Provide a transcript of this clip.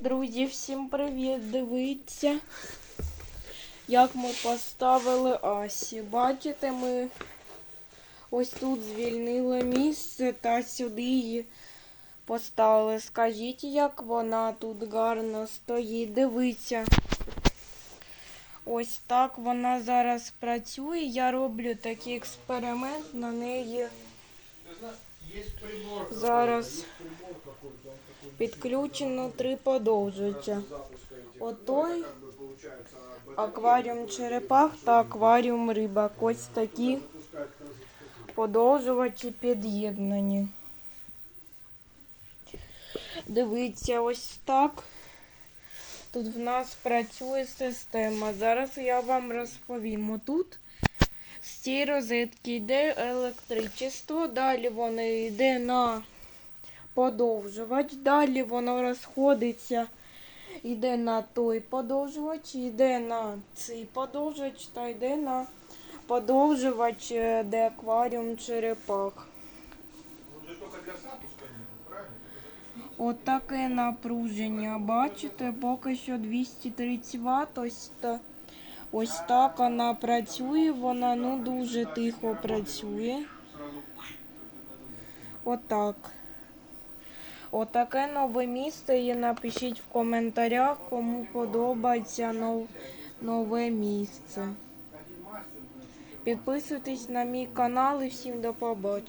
Друзі, всім привіт! Дивіться, як ми поставили Асі. Бачите, ми ось тут звільнили місце та сюди її поставили. Скажіть, як вона тут гарно стоїть. Дивіться. Ось так вона зараз працює. Я роблю такий експеримент на неї. Зараз підключено три подовжувача. Отой акваріум черепах та акваріум рибак. Ось такі подовжувачі під'єднані. Дивіться, ось так. Тут в нас працює система. Зараз я вам розповім. Тут з цієї розетки йде електричество, далі воно йде на подовжувач, далі воно розходиться, йде на той подовжувач, йде на цей подовжувач та йде на подовжувач, е, де акваріум черепах. Правильно? От напруження. Бачите, поки що 230 Вт. Ось, та, ось так вона працює. Вона ну дуже тихо працює. Отак. Отаке нове місце. І напишіть в коментарях, кому подобається нов, нове місце. Підписуйтесь на мій канал і всім до побачення.